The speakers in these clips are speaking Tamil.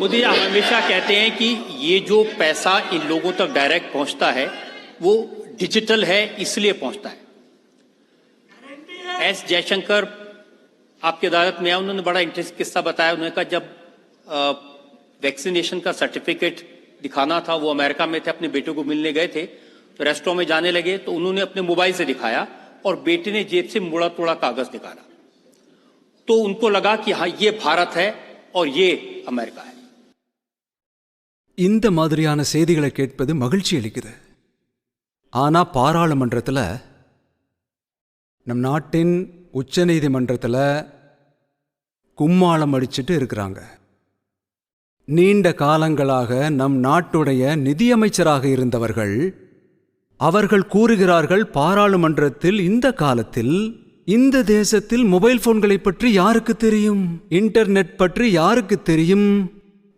मोदी जी हमेशा कहते हैं कि ये जो पैसा इन लोगों तक डायरेक्ट पहुँचता है, वो डिजिटल है, इसलिए पहुँचता है। एस जयशंकर, आपकी अदालत में आए, उन्होंने बड़ा इंटरेस्ट किस्सा बताया। उन्होंने कहा, जब वैक्सीनेशन का सर्टिफिकेट दिखाना था, वो अमेरिका में थे, अपने बेटे को मिलने गए थे तो रेस्टोरेंट में जाने लगे तो उन्होंने अपने मोबाइल से दिखाया और बेटे ने जेब से मुड़ा तोड़ा कागज़ निकाला। तो उनको लगा कि हाँ ये भारत है और ये अमेरिका है। இந்த மாதிரியான செய்திகளை கேட்பது மகிழ்ச்சி அளிக்குது. ஆனால் பாராளுமன்றத்தில் நம் நாட்டின் உச்சநீதிமன்றத்தில் கும்மாளம் அடிச்சுட்டு இருக்கிறாங்க. நீண்ட காலங்களாக நம் நாட்டுடைய நிதியமைச்சராக இருந்தவர்கள் அவர்கள் கூறுகிறார்கள் பாராளுமன்றத்தில் இந்த காலத்தில் இந்த தேசத்தில் மொபைல் போன்களை பற்றி யாருக்கு தெரியும்? இன்டர்நெட் பற்றி யாருக்கு தெரியும்?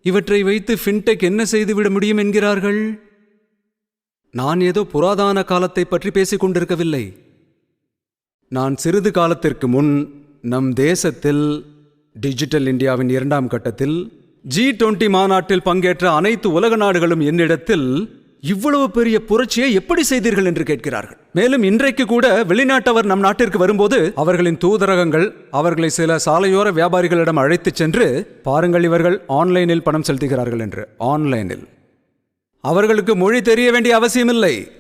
இவற்றை வைத்து ஃபின்டெக் என்ன செய்துவிட முடியும் என்கிறார்கள்? நான் ஏதோ புராதான காலத்தை பற்றி பேசிக் கொண்டிருக்கவில்லை. நான் சிறிது காலத்திற்கு முன் நம் தேசத்தில் டிஜிட்டல் இந்தியாவின் இரண்டாம் கட்டத்தில் ஜி டுவெண்டி மாநாட்டில் பங்கேற்ற அனைத்து உலக நாடுகளும் என்னிடத்தில் இவ்வளவு பெரிய புரட்சியை எப்படி செய்தீர்கள் என்று கேட்கிறார்கள். மேலும் இன்றைக்கு கூட வெளிநாட்டவர் நம் நாட்டிற்கு வரும்போது அவர்களின் தூதரகங்கள் அவர்களை சில சாலையோர வியாபாரிகளிடம் அழைத்துச் சென்று பாருங்கள் இவர்கள் ஆன்லைனில் பணம் செலுத்துகிறார்கள் என்று ஆன்லைனில். அவர்களுக்கு மொழி தெரிய வேண்டிய அவசியமில்லை.